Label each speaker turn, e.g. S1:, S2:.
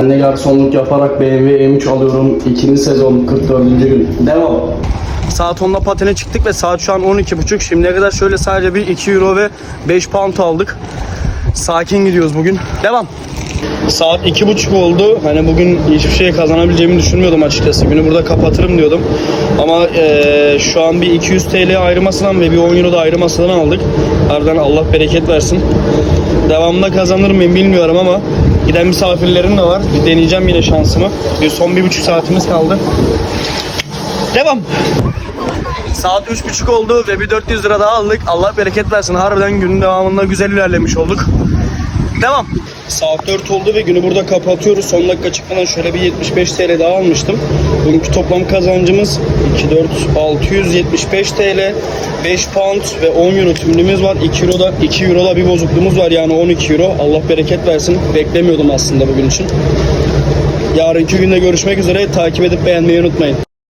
S1: Ben de garsonluk yaparak BMW M3 alıyorum. İkinci sezon 44. gün. Devam. Saat 10'da patene çıktık ve saat şu an 12.30. Şimdiye kadar şöyle sadece bir 2 euro ve 5 pound aldık. Sakin gidiyoruz bugün. Devam. Saat iki buçuk oldu. Hani bugün hiçbir şey kazanabileceğimi düşünmüyordum açıkçası. Günü burada kapatırım diyordum. Ama eee, şu an bir 200 TL ayrımasından ve bir 10 euro da ayrımasından aldık. Harbiden Allah bereket versin. Devamında kazanır mıyım bilmiyorum ama giden misafirlerim de var. Bir deneyeceğim yine şansımı. Bir son bir buçuk saatimiz kaldı. Devam. Saat üç buçuk oldu ve bir 400 lira daha aldık. Allah bereket versin. Harbiden günün devamında güzel ilerlemiş olduk. Devam. Saat 4 oldu ve günü burada kapatıyoruz. Son dakika çıkmadan şöyle bir 75 TL daha almıştım. Bugünkü toplam kazancımız 2, 4, 675 TL, 5 pound ve 10 euro tümlümüz var. 2 euro da 2 euro da bir bozukluğumuz var yani 12 euro. Allah bereket versin. Beklemiyordum aslında bugün için. Yarınki günde görüşmek üzere. Takip edip beğenmeyi unutmayın.